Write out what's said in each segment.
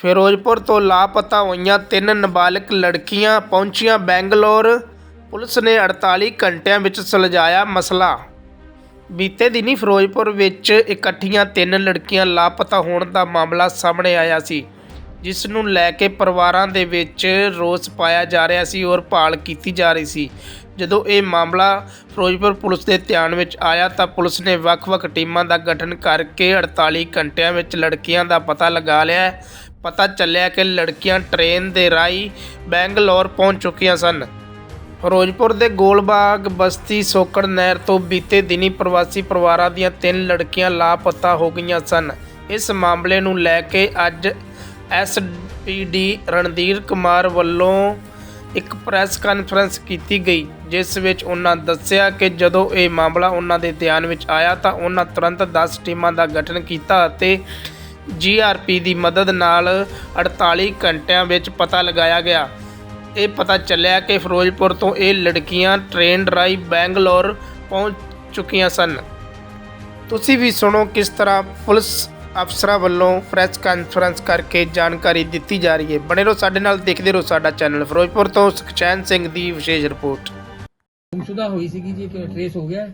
ਫਿਰੋਜ਼ਪੁਰ ਤੋਂ ਲਾਪਤਾ ਹੋਈਆਂ ਤਿੰਨ ਨਾਬਾਲਗ ਲੜਕੀਆਂ ਪਹੁੰਚੀਆਂ ਬੈਂਗਲੌਰ। ਪੁਲਿਸ ਨੇ 48 ਘੰਟਿਆਂ ਵਿੱਚ ਸੁਲਝਾਇਆ ਮਸਲਾ। ਬੀਤੇ ਦਿਨੀ ਫਿਰੋਜ਼ਪੁਰ ਵਿੱਚ ਇਕੱਠੀਆਂ ਤਿੰਨ ਲੜਕੀਆਂ ਲਾਪਤਾ ਹੋਣ ਦਾ ਮਾਮਲਾ ਸਾਹਮਣੇ ਆਇਆ ਸੀ, ਜਿਸ ਨੂੰ ਲੈ ਕੇ ਪਰਿਵਾਰਾਂ ਦੇ ਵਿੱਚ ਰੋਸ ਪਾਇਆ ਜਾ ਰਿਹਾ ਸੀ ਔਰ ਭਾਲ ਕੀਤੀ ਜਾ ਰਹੀ ਸੀ। ਜਦੋਂ ਇਹ ਮਾਮਲਾ ਫਿਰੋਜ਼ਪੁਰ ਪੁਲਿਸ ਦੇ ਧਿਆਨ ਵਿੱਚ ਆਇਆ ਤਾਂ ਪੁਲਿਸ ਨੇ ਵੱਖ-ਵੱਖ ਟੀਮਾਂ ਦਾ ਗਠਨ ਕਰਕੇ 48 ਘੰਟਿਆਂ ਵਿੱਚ ਲੜਕੀਆਂ ਦਾ ਪਤਾ ਲਗਾ ਲਿਆ ਪਤਾ ਚੱਲਿਆ ਕਿ ਲੜਕੀਆਂ ਟ੍ਰੇਨ ਦੇ ਰਾਹੀਂ ਬੈਂਗਲੌਰ ਪਹੁੰਚ ਚੁੱਕੀਆਂ ਸਨ। ਫਿਰੋਜ਼ਪੁਰ ਦੇ ਗੋਲਬਾਗ ਬਸਤੀ ਸੋਕੜ ਨਹਿਰ ਤੋਂ ਬੀਤੇ ਦਿਨੀ ਪ੍ਰਵਾਸੀ ਪਰਿਵਾਰਾਂ ਦੀਆਂ ਤਿੰਨ ਲੜਕੀਆਂ ਲਾਪਤਾ ਹੋ ਗਈਆਂ ਸਨ। ਇਸ ਮਾਮਲੇ ਨੂੰ ਲੈ ਕੇ ਅੱਜ ਐਸਪੀਡੀ ਰਣਧੀਰ ਕੁਮਾਰ ਵੱਲੋਂ ਇੱਕ ਪ੍ਰੈਸ ਕਾਨਫਰੰਸ ਕੀਤੀ ਗਈ, ਜਿਸ ਵਿੱਚ ਉਹਨਾਂ ਦੱਸਿਆ ਕਿ ਜਦੋਂ ਇਹ ਮਾਮਲਾ ਉਹਨਾਂ ਦੇ ਧਿਆਨ ਵਿੱਚ ਆਇਆ ਤਾਂ ਉਹਨਾਂ ਤੁਰੰਤ 10 ਟੀਮਾਂ ਦਾ ਗਠਨ ਕੀਤਾ ਅਤੇ ਜੀਆਰਪੀ ਦੀ ਮਦਦ ਨਾਲ 48 ਘੰਟਿਆਂ ਵਿੱਚ ਪਤਾ ਲਗਾਇਆ ਗਿਆ। ਇਹ ਪਤਾ ਚੱਲਿਆ ਕਿ ਫਿਰੋਜ਼ਪੁਰ ਤੋਂ ਇਹ ਲੜਕੀਆਂ ਟ੍ਰੇਨ ਰਾਹੀਂ ਬੈਂਗਲੌਰ ਪਹੁੰਚ ਚੁੱਕੀਆਂ ਸਨ। ਤੁਸੀਂ ਵੀ ਸੁਣੋ ਕਿਸ ਤਰ੍ਹਾਂ ਪੁਲਿਸ ਅਫਸਰਾਂ ਵੱਲੋਂ ਪ੍ਰੈਸ ਕਾਨਫਰੰਸ ਕਰਕੇ ਜਾਣਕਾਰੀ ਦਿੱਤੀ ਜਾ ਰਹੀ ਹੈ। ਬਣੇ ਰਹੋ ਸਾਡੇ ਨਾਲ, ਦੇਖਦੇ ਰਹੋ ਸਾਡਾ ਚੈਨਲ ਫਿਰੋਜ਼ਪੁਰ ਤੋਂ ਸੁਖਚੈਨ ਸਿੰਘ ਦੀ ਵਿਸ਼ੇਸ਼ ਰਿਪੋਰਟ। ਗੁੰਮਸ਼ੁਦਾ ਹੋਈ ਸੀਗੀ ਜੀ ਕਿ ਟ੍ਰੇਸ ਹੋ ਗਿਆ।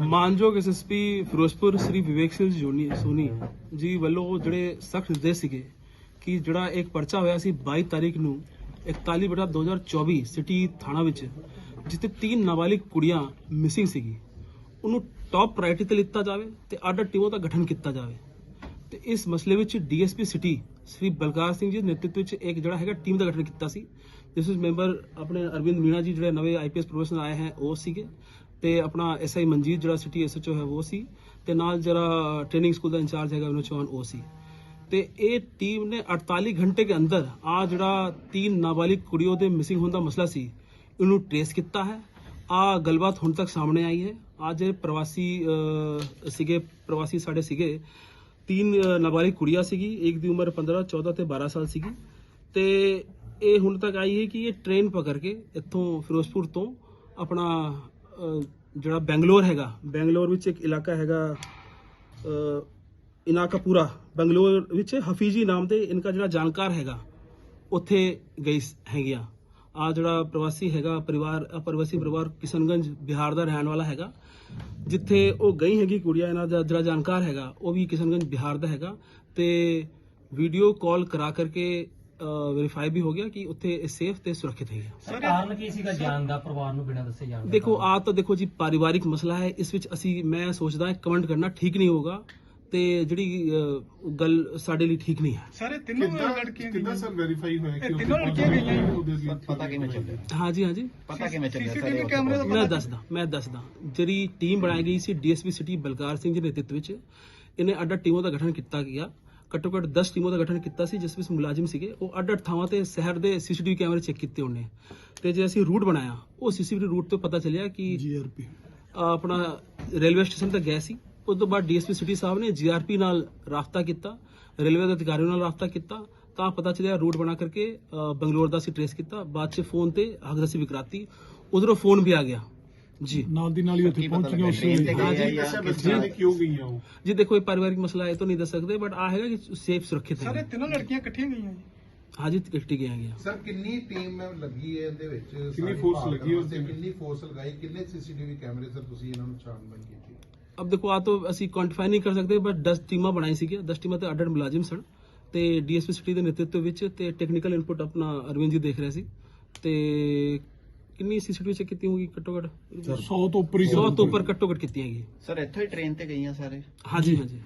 ਮਾਨਯੋਗ ਐਸਐਸਪੀ ਫਿਰੋਜ਼ਪੁਰ ਸ੍ਰੀ ਵਿਵੇਕ ਸਿੰਘ ਜੋਨੀ ਸੋਨੀ ਜੀ ਵੱਲੋਂ ਜਿਹੜੇ ਸਖਤ ਨਿਰਦੇਸ਼ ਸੀਗੇ ਕਿ ਜਿਹੜਾ ਇੱਕ ਪਰਚਾ ਹੋਇਆ ਸੀ 22 ਤਾਰੀਖ ਨੂੰ 41 ਬਟਾ 2024 ਸਿਟੀ ਥਾਣਾ ਵਿੱਚ, ਜਿੱਥੇ ਤਿੰਨ ਨਾਬਾਲਿਗ ਕੁੜੀਆਂ ਮਿਸਿੰਗ ਸੀਗੀ। ਉਹਨੂੰ ਟਾਪ ਪ੍ਰਾਇੋਰਟੀ ਤੇ ਲਿੱਤਾ ਜਾਵੇ ਤੇ ਆਰਡਰ ਟੀਮਾਂ ਦਾ ਗਠਨ ਕੀਤਾ ਜਾਵੇ। ਤੇ ਇਸ ਮਸਲੇ ਵਿੱਚ ਡੀਐਸਪੀ ਸਿਟੀ ਸ੍ਰੀ ਬਲਕਾਰ ਸਿੰਘ ਜੀ ਦੇ ਨੇਤਰਤਵ ਵਿੱਚ ਇੱਕ ਜਿਹੜਾ ਹੈਗਾ ਟੀਮ ਦਾ ਗਠਨ ਕੀਤਾ ਸੀ। ਜਿਸ ਵਿੱਚ ਮੈਂਬਰ ਆਪਣੇ ਅਰਵਿੰਦ ਮੀਣਾ ਜੀ ਜਿਹੜੇ ਨਵੇਂ ਆਈਪੀਐਸ ਪ੍ਰੋਫੈਸਰ ਆਏ ਹੈ, ਉਹ ਸੀਗੇ। ਤੇ ਆਪਣਾ ਐਸਆਈ ਮਨਜੀਤ ਜਿਹੜਾ ਸਿਟੀ ਐਸਐਚਓ ਹੈ ਉਹ ਸੀ ਤੇ ਨਾਲ ਜਿਹੜਾ ਟ੍ਰੇਨਿੰਗ ਸਕੂਲ ਦਾ ਇੰਚਾਰਜ ਹੈਗਾ ਵਿਨੋਦ ਚੌਹਾਨ ਉਹ ਸੀ। ਤੇ ਇਹ ਟੀਮ ਨੇ 48 ਘੰਟੇ ਦੇ ਅੰਦਰ ਆ ਜਿਹੜਾ ਤਿੰਨ ਨਾਬਾਲਿਗ ਕੁੜੀਆਂ ਦੇ ਮਿਸਿੰਗ ਹੋਣ ਦਾ ਮਸਲਾ ਸੀ, ਇਹਨੂੰ ਟ੍ਰੇਸ ਕੀਤਾ ਹੈ। ਆ ਗੱਲਬਾਤ ਹੁਣ ਤੱਕ ਸਾਹਮਣੇ ਆਈ ਹੈ। ਅੱਜ ਇਹ ਪ੍ਰਵਾਸੀ ਸੀਗੇ, ਪ੍ਰਵਾਸੀ ਸਾਡੇ ਸੀਗੇ, ਤਿੰਨ ਨਾਬਾਲਿਗ ਕੁੜੀਆਂ ਸੀਗੀ, ਇੱਕ ਦੀ ਉਮਰ 15 14 ਤੇ 12 ਸਾਲ ਸੀਗੀ। ਤੇ ਇਹ ਹੁਣ ਤੱਕ ਆਈ ਹੈ ਕਿ ਇਹ ਟ੍ਰੇਨ ਪਕੜ ਕੇ ਇੱਥੋਂ ਫਿਰੋਜ਼ਪੁਰ ਤੋਂ ਆਪਣਾ ਜਿਹੜਾ ਬੈਂਗਲੌਰ ਹੈਗਾ ਬੈਂਗਲੌਰ ਵਿੱਚ ਇੱਕ ਇਲਾਕਾ ਹੈਗਾ ਅਹ, ਇਨਾਕਾਪੂਰਾ ਬੰਗਲੌਰ ਵਿੱਚ ਹਫੀਜੀ ਨਾਮ 'ਤੇ ਇਨਕਾ ਜਿਹੜਾ ਜਾਣਕਾਰ ਹੈਗਾ ਉੱਥੇ ਗਈ ਸ- ਹੈਗੀਆਂ ਆ। ਜਿਹੜਾ ਪ੍ਰਵਾਸੀ ਹੈਗਾ ਪਰਿਵਾਰ ਪ੍ਰਵਾਸੀ ਪਰਿਵਾਰ ਕਿਸ਼ਨਗੰਜ ਬਿਹਾਰ ਦਾ ਰਹਿਣ ਵਾਲਾ ਹੈਗਾ ਜਿੱਥੇ ਉਹ ਗਈ ਹੈਗੀ ਕੁੜੀਆਂ ਇਹਨਾਂ ਦਾ ਜਿਹੜਾ ਜਾਣਕਾਰ ਹੈਗਾ ਉਹ ਵੀ ਕਿਸ਼ਨਗੰਜ ਬਿਹਾਰ ਦਾ ਹੈਗਾ ਤੇ ਵੀਡੀਓ ਕਾਲ ਕਰਾ ਕਰਕੇ ਵੈਰੀਫਾਈ ਵੀ ਹੋ ਗਿਆ ਕਿ ਉੱਥੇ ਇਹ ਸੇਫ ਤੇ ਸੁਰੱਖਿਅਤ ਹੈਗਾ ਸਰ ਕਾਰਨ ਕੀ ਸੀਗਾ ਜਾਣ ਦਾ ਪਰਿਵਾਰ ਨੂੰ ਬਿਨਾਂ ਦੱਸੇ ਜਾਣ ਦਾ? ਦੇਖੋ ਆ ਤਾਂ ਦੇਖੋ ਜੀ ਪਾਰਿਵਾਰਿਕ ਮਸਲਾ ਹੈ। ਇਸ ਵਿੱਚ ਅਸੀਂ ਮੈਂ ਸੋਚਦਾ ਕਮੈਂਟ ਕਰਨਾ ਠੀਕ ਨਹੀਂ ਹੋਗਾ ਤੇ ਜਿਹੜੀ ਗੱਲ ਸਾਡੇ ਲਈ ਠੀਕ ਨਹੀਂ ਹੈ। ਸਾਰੇ ਤਿੰਨੋਂ ਲੜਕੀਆਂ ਕਿੱਦਾਂ ਸਰ ਵੈਰੀਫਾਈ ਹੋਇਆ ਕਿ ਤਿੰਨੋਂ ਲੜਕੀਆਂ ਗਈਆਂ। ਪਤਾ ਕਿਵੇਂ ਚੱਲਿਆ? ਹਾਂਜੀ ਹਾਂਜੀ ਪਤਾ ਕਿਵੇਂ ਚੱਲਿਆ ਸੀਸੀਟੀਵੀ ਕੈਮਰੇ ਦਾ ਮੈਂ ਦੱਸਦਾ ਮੈਂ ਦੱਸਦਾ। ਜਿਹੜੀ ਟੀਮ ਬਣਾਈ ਗਈ ਸੀ ਡੀਐਸਪੀ ਸਿਟੀ ਬਲਕਾਰ ਸਿੰਘ ਜੀ ਦੇ ਨੇਤਰਤਵ ਵਿੱਚ ਇਹਨੇ ਅੱਡ ਅੱਡ ਟੀਮਾਂ ਦਾ ਗਠਨ ਕੀਤਾ ਗਿਆ। ਘੱਟੋ ਘੱਟ 10 ਟੀਮਾਂ ਦਾ ਗਠਨ ਕੀਤਾ ਸੀ ਜਿਸ ਵਿੱਚ ਮੁਲਾਜ਼ਮ ਸੀਗੇ। ਉਹ ਅੱਡ ਅੱਡ ਥਾਵਾਂ ਤੇ ਸ਼ਹਿਰ ਦੇ ਸੀਸੀਟੀਵੀ ਕੈਮਰੇ ਚੈੱਕ ਕੀਤੇ ਉਹਨੇ। ਤੇ ਜੇ ਅਸੀਂ ਰੂਟ ਬਣਾਇਆ ਉਹ ਸੀਸੀਟੀਵੀ ਰੂਟ ਤੋਂ ਪਤਾ ਚੱਲਿਆ ਕਿ ਜੀਆਰਪੀ ਆਪਣਾ ਰੇਲਵੇ ਸਟੇਸ਼ਨ ਤੱਕ ਗਏ ਸੀ। ਉਸ ਤੋਂ ਬਾਅਦ ਡੀਐਸਪੀ ਸਿਟੀ ਸਾਹਿਬ ਨੇ ਜੀਆਰਪੀ ਨਾਲ ਰਾਬਤਾ ਕੀਤਾ ਰੇਲਵੇ ਦੇ ਅਧਿਕਾਰੀਆਂ ਨਾਲ ਰਾਬਤਾ ਕੀਤਾ। ਤਾਂ ਪਤਾ ਚੱਲਿਆ ਰੂਟ ਬਣਾ ਕਰਕੇ ਬੰਗਲੌਰ ਦਾ ਸੀ ਟ੍ਰੇਸ ਕੀਤਾ। ਬਾਅਦ ਚ ਫੋਨ ਤੇ ਹਕਦਸੀ ਵੀ ਕਰਾਤੀ ਉਧਰੋਂ ਫੋਨ ਵੀ ਆ ਗਿਆ। ਜੀ। ਨਾਲ ਦੀ ਨਾਲ ਹੀ ਉੱਥੇ ਪਹੁੰਚ ਗਏ ਉਸ ਵੇਲੇ। ਹਾਂਜੀ। ਅੱਛਾ ਬੱਚਿਆਂ ਨੇ ਕਿਉਂ ਗਈਆਂ ਉਹ? ਜੀ ਦੇਖੋ ਇਹ ਪਾਰਿਵਾਰਿਕ ਮਸਲਾ ਹੈ ਤਾਂ ਨਹੀਂ ਦੱਸ ਸਕਦੇ ਬਟ ਆ ਹੈਗਾ ਕਿ ਸੇਫ ਸੁਰੱਖਿਅਤ ਸਾਰੇ ਹੈ ਤਿੰਨੋਂ ਲੜਕੀਆਂ ਇਕੱਠੀਆਂ ਗਈਆਂ ਜੀ। ਹਾਂਜੀ ਇਕੱਠੀ ਗਏ ਹੈਗੇ ਸਰ ਕਿੰਨੀ ਟੀਮ ਲੱਗੀ ਹੈ ਇਹਦੇ ਵਿੱਚ? ਕਿੰਨੀ ਸਾਰੀ ਭਾਲ ਲੱਗੀ ਹੈ ਉਸ ਦੇ ਕਿੰਨੀ ਫੋਰਸ ਲਗਾਈ? ਕਿੰਨੇ ਸੀਸੀਟੀਵੀ ਕੈਮਰੇ ਸਰ ਤੁਸੀਂ ਇਹਨਾਂ ਨੂੰ ਛਾਣਬੀਨ ਕੀਤੀ? ਅਬ ਦੇਖੋ ਆ ਤਾਂ ਅਸੀਂ ਕੁਆਂਟੀਫਾਈ ਨਹੀਂ ਕਰ ਸਕਦੇ ਬਟ 10 ਟੀਮਾਂ ਬਣਾਈ ਸੀਗੀਆਂ 10 ਟੀਮਾਂ ਤੇ ਅੱਡ ਮੁਲਾਜ਼ਮ ਸਨ ਤੇ ਡੀਐਸਪੀ ਸਿਟੀ ਦੇ ਨੇਤਰਤਵ ਵਿੱਚ ਤੇ ਟੈਕਨੀਕਲ ਇਨਪੁਟ ਆਪਣਾ ਅਰਵਿੰਦ ਜੀ ਦੇਖ ਰਹੇ ਸੀ ਤੇ ਕਿੰਨੀ ਸੀਸੀਟੀਵੀ ਚੈੱਕ ਕੀਤੀ ਹੋਊਗੀ ਘੱਟੋ ਘੱਟ? 100 ਤੋਂ ਉੱਪਰ ਹੀ 100 ਤੋਂ ਉੱਪਰ ਘੱਟੋ ਘੱਟ ਕੀਤੀ ਹੈਗੀ। ਸਰ ਇੱਥੋਂ ਹੀ ਟ੍ਰੇਨ ਤੇ ਗਈਆਂ ਸਾਰੇ? ਹਾਂਜੀ ਹਾਂਜੀ।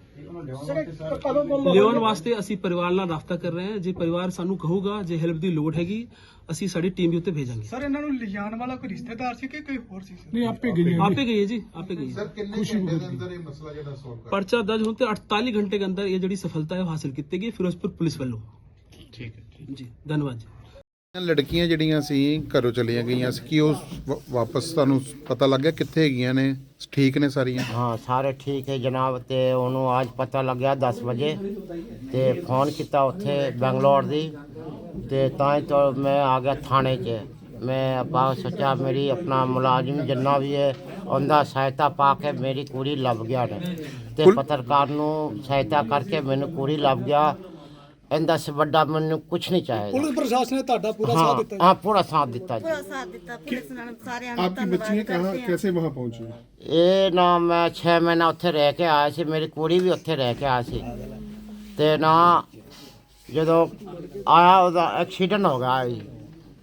ਲਿਓਨ ਵਾਸਤੇ ਅਸੀਂ ਪਰਿਵਾਰ ਨਾਲ ਰਾਬਤਾ ਕਰ ਰਹੇ ਹਾਂ। ਜੇ ਪਰਿਵਾਰ ਸਾਨੂੰ ਕਹੂਗਾ ਜੇ ਹੈਲਪ ਦੀ ਲੋੜ ਹੈਗੀ ਅਸੀਂ ਸਾਡੀ ਟੀਮ ਵੀ ਉੱਤੇ ਭੇਜਾਂਗੇ। ਸਰ ਇਹਨਾਂ ਨੂੰ ਲਿਜਾਣ ਵਾਲਾ ਕੋਈ ਰਿਸ਼ਤੇਦਾਰ ਸੀ ਕਿ ਕੋਈ ਹੋਰ ਸੀ ਸਰ? ਨਹੀਂ ਆਪੇ ਗਈਆਂ ਆਪੇ ਗਈ ਜੀ ਆਪੇ ਗਈ ਸਰ ਕਿੰਨੇ ਘੰਟੇ ਦੇ ਅੰਦਰ ਇਹ ਮਸਲਾ ਜਿਹੜਾ ਸੋਲਵ ਕਰ ਪਰਚਾ ਦਰਜ ਹੋਣ ਤੇ 48 ਘੰਟੇ ਦੇ ਅੰਦਰ ਇਹ ਜਿਹੜੀ ਸਫਲਤਾ ਹੈ ਉਹ ਹਾਸਲ ਕੀਤੀ ਗਈ। ਫਿਰੋਜ਼ਪੁਰ ਪੁਲਿਸ ਵੱਲੋਂ। ਠੀਕ ਹੈ ਜੀ ਧੰਨਵਾਦ ਜੀ। ਲੜਕੀਆਂ ਜਿਹੜੀਆਂ ਸੀ ਘਰੋਂ ਚਲੀਆਂ ਗਈਆਂ ਸੀ ਕਿ ਉਹ ਵਾ- ਵਾਪਸ ਤੁਹਾਨੂੰ ਪਤਾ ਲੱਗ ਗਿਆ ਕਿੱਥੇ ਹੈਗੀਆਂ ਨੇ? ਠੀਕ ਨੇ ਸਾਰੀਆਂ? ਹਾਂ ਸਾਰੇ ਠੀਕ ਹੈ ਜਨਾਬ ਤੇ ਉਹਨੂੰ ਅੱਜ ਪਤਾ ਲੱਗਿਆ 10 ਵਜੇ ਤੇ ਫੋਨ ਕੀਤਾ ਉੱਥੇ ਬੰਗਲੌਰ ਦੀ ਤੇ ਤਾਂ ਹੀ ਤੋਂ ਮੈਂ ਆ ਗਿਆ ਥਾਣੇ 'ਚ। ਮੈਂ ਆਪਾਂ ਸੋਚਿਆ ਮੇਰੀ ਆਪਣਾ ਮੁਲਾਜ਼ਮ ਜਿੰਨਾ ਵੀ ਹੈ ਉਹਦਾ ਸਹਾਇਤਾ ਪਾ ਕੇ ਮੇਰੀ ਕੁੜੀ ਲੱਭ ਗਿਆ ਨੇ ਤੇ ਪੱਤਰਕਾਰ ਨੂੰ ਸਹਾਇਤਾ ਕਰਕੇ ਮੈਨੂੰ ਕੁੜੀ ਲੱਭ ਗਿਆ। ਇਹਦਾ ਸੇ ਵੱਡਾ ਮੈਨੂੰ ਕੁਝ ਨਹੀਂ ਚਾਹੀਦਾ ਪੁਲਿਸ ਪ੍ਰਸ਼ਾਸਨ ਨੇ ਤੁਹਾਡਾ ਪੂਰਾ ਹਾਂ ਸਾਥ ਦਿੱਤਾ ਜੀ ਹਾਂ ਪੂਰਾ ਸਾਥ ਦਿੱਤਾ ਜੀ पूरा साथ देता पुलिस ने सारे आने आपकी बच्ची कहाँ कैसे वहाँ पहुंची ਇਹ ਨਾ ਮੈਂ 6 ਮਹੀਨਾ ਉੱਥੇ ਰਹਿ ਕੇ ਆਇਆ ਸੀ ਮੇਰੀ ਕੁੜੀ ਵੀ ਉੱਥੇ ਰਹਿ ਕੇ ਆਇਆ ਸੀ ਤੇ ਨਾ ਜਦੋਂ ਆਇਆ ਉਹਦਾ ਐਕਸੀਡੈਂਟ ਹੋ ਗਿਆ ਜੀ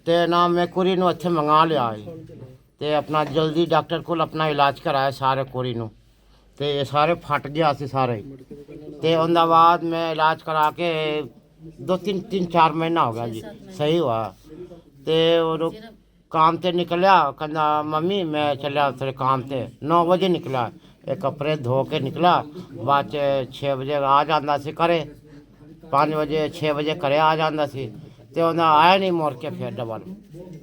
ਤੇ ਨਾ ਮੈਂ ਕੁੜੀ ਨੂੰ ਇੱਥੇ ਮੰਗਾ ਲਿਆ ਜੀ ਤੇ ਆਪਣਾ ਜਲਦੀ ਡਾਕਟਰ ਕੋਲ ਆਪਣਾ ਇਲਾਜ ਕਰਾਇਆ ਸਾਰੇ ਕੁੜੀ ਨੂੰ ਤੇ ਇਹ ਸਾਰੇ ਫਟ ਗਿਆ ਸੀ ਸਾਰੇ ਤੇ ਉਹਦਾ ਬਾਅਦ ਮੈਂ ਇਲਾਜ ਕਰਾ ਕੇ ਦੋ ਤਿੰਨ ਤਿੰਨ ਚਾਰ ਮਹੀਨਾ ਹੋ ਗਿਆ ਜੀ। ਸਹੀ ਹੋਇਆ। ਤੇ ਉਹ काम ਤੇ ਨਿਕਲਿਆ ਕਹਿੰਦਾ ਮੰਮੀ ਮੈਂ ਚੱਲਿਆ ਤੇਰੇ ਕੰਮ ਤੇ। 9 ਵਜੇ ਨਿਕਲਿਆ। ਇਹ ਕੱਪੜੇ ਧੋ ਕੇ ਨਿਕਲਾ ਬਾਅਦ ਚ 6 ਵਜੇ ਆ ਜਾਂਦਾ ਸੀ ਘਰੇ। 5 ਵਜੇ 6 ਵਜੇ ਘਰੇ ਆ ਜਾਂਦਾ ਸੀ। ਤੇ ਉਹਨਾਂ ਆਇਆ ਨਹੀਂ ਮੁੜ ਕੇ ਫਿਰ ਡਬਲ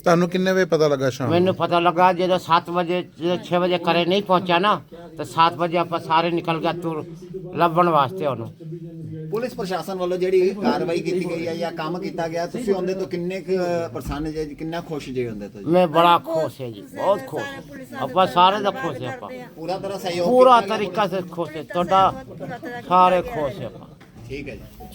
ਤੁਹਾਨੂੰ ਕਿੰਨੇ ਵਜੇ ਪਤਾ ਲੱਗਾ ਸ਼ਾਮ ਨੂੰ? ਮੈਨੂੰ ਪਤਾ ਲੱਗਾ ਜਦੋਂ 7 ਵਜੇ ਜਦੋਂ 6 ਵਜੇ ਘਰੇ ਨਹੀਂ ਪਹੁੰਚਿਆ ਨਾ ਤਾਂ 7 ਵਜੇ ਆਪਾਂ ਸਾਰੇ ਨਿਕਲ ਗਿਆ ਤੁਰ ਲੱਭਣ ਵਾਸਤੇ ਉਹਨੂੰ। ਪੁਲਿਸ ਪ੍ਰਸ਼ਾਸਨ ਵੱਲੋਂ ਜਿਹੜੀ ਕਾਰਵਾਈ ਕੀਤੀ ਗਈ ਹੈ ਜਾਂ ਕੰਮ ਕੀਤਾ ਗਿਆ ਤੁਸੀਂ ਉਹਦੇ ਤੋਂ ਕਿੰਨੇ ਕੁ ਪਰਸੈਂਟੇਜ ਹੈ ਜੀ, ਕਿੰਨਾ ਖੁਸ਼ ਜੇ ਹੁੰਦੇ ਤੋਂ ਜੀ ਮੈਂ ਬੜਾ ਖੁਸ਼ ਹੈ ਜੀ ਬਹੁਤ ਖੁਸ਼ ਆਪਾਂ ਸਾਰੇ ਦਾ ਖੁਸ਼ ਹੈ ਆਪਾਂ। ਪੂਰਾ ਤਰ੍ਹਾਂ ਸਹਿਯੋਗ ਪੂਰਾ ਕੀਤਾ ਗਿਆ ਤਰੀਕਾ ਸੇ ਖੁਸ਼ ਹੈ ਤੁਹਾਡਾ ਸਾਰੇ ਖੁਸ਼ ਹੈ ਆਪਾਂ। ਠੀਕ ਹੈ ਜੀ।